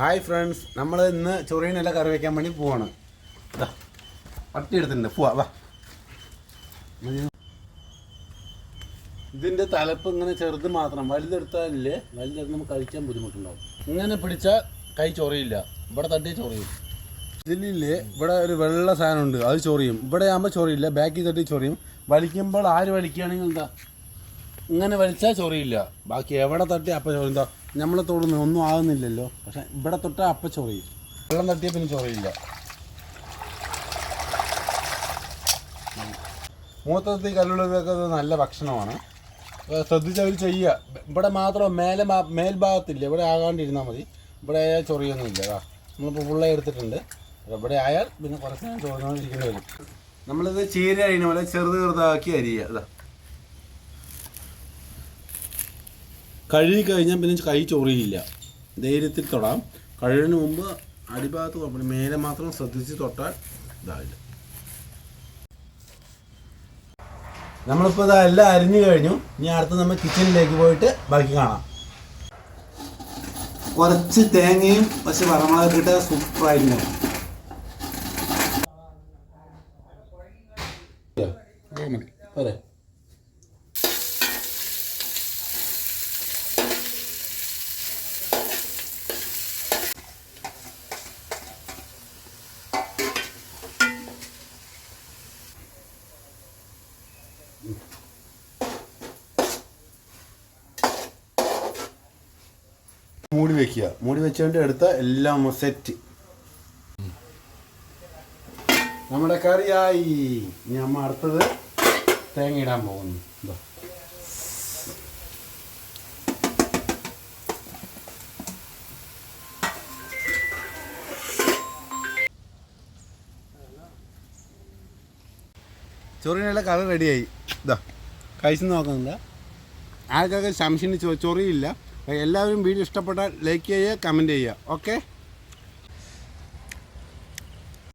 Hi friends നമ്മൾ ഇന്ന് ചൊറിയനെല്ലാം കറി വയ്ക്കാൻ വേണ്ടി പോവാണ്. പട്ടി എടുത്തിട്ടുണ്ട്. പോവാ വാ. ഇതിന്റെ തലപ്പ് ഇങ്ങനെ ചെറുത് മാത്രം. വലുതെടുത്താലില്ലേ വലുതെടുത്ത് നമുക്ക് കഴിക്കാൻ ബുദ്ധിമുട്ടുണ്ടാവും. ഇങ്ങനെ പിടിച്ചാൽ കൈ ചൊറിയില്ല. ഇവിടെ തട്ടി ചൊറിയും. ഇതിലില്ലേ ഇവിടെ ഒരു വെള്ള സാധനമുണ്ട്. അത് ചൊറിയും. ഇവിടെ ആകുമ്പോൾ ചൊറിയില്ല. ബാക്കിൽ തട്ടി ചൊറിയും. വലിക്കുമ്പോൾ ആര് വലിക്കുകയാണെങ്കിൽ എന്താ? ഇങ്ങനെ വലിച്ചാൽ ചൊറിയില്ല. ബാക്കി എവിടെ തട്ടി അപ്പം ചൊറി എന്താ നമ്മളെ തൊടുന്ന ഒന്നും ആകുന്നില്ലല്ലോ പക്ഷെ ഇവിടെ തൊട്ടാൽ അപ്പം ചൊറിയും വെള്ളം തട്ടിയാൽ പിന്നെ ചൊറിയില്ല. മൂത്തത്തി കല്ലുള്ളതൊക്കെ ഇത് നല്ല ഭക്ഷണമാണ്. ശ്രദ്ധിച്ചവർ ചെയ്യുക ഇവിടെ മാത്രം മേലെ മേൽഭാഗത്തില്ല. ഇവിടെ ആകാണ്ടിരുന്നാൽ മതി. ഇവിടെ ആയാൽ ചൊറിയൊന്നുമില്ല. അതാ നമ്മളിപ്പോൾ പുള്ള എടുത്തിട്ടുണ്ട്. ഇവിടെ ആയാൽ പിന്നെ കുറച്ച് നേരം ചൊറിഞ്ഞുകൊണ്ടിരിക്കേണ്ടി വരും. നമ്മളിത് ചീര അരിയുന്ന പോലെ ചെറുത് ചെറുതാക്കി അരിയുക. അതാ കഴുകി കഴിഞ്ഞാൽ പിന്നെ കൈ ചൊറിയില്ല. ധൈര്യത്തിൽ തൊടാം. കഴുകിന് മുമ്പ് അടിഭാഗത്ത് കുഴപ്പമില്ല മേലെ മാത്രം ശ്രദ്ധിച്ച് തൊട്ടാൽ ഇതാവില്ല നമ്മളിപ്പോൾ ഇതാ എല്ലാം അരിഞ്ഞു കഴിഞ്ഞു. ഇനി അടുത്ത് നമ്മൾ കിച്ചണിലേക്ക് പോയിട്ട് ബാക്കി കാണാം. കുറച്ച് തേങ്ങയും പക്ഷെ വറമുളക് ഇട്ട് സൂപ്പറായിരുന്നു പോരെ. മൂടി വെക്കുക. മൂടി വെച്ചുകൊണ്ട് എടുത്ത എല്ലാം സെറ്റ് നമ്മുടെ കറിയായി. ഇനി അടുത്തത് തേങ്ങ ഇടാൻ പോകുന്നു. ചൊറിനുള്ള കറി റെഡിയായി കഴിച്ചു നോക്കുന്നില്ല ആർക്കൊക്കെ സംശയം ചൊറിയില്ല. എല്ലാവരും വീഡിയോ ഇഷ്ടപ്പെട്ടാൽ ലൈക്ക് ചെയ്യുക കമന്റ് ചെയ്യുക. ഓക്കെ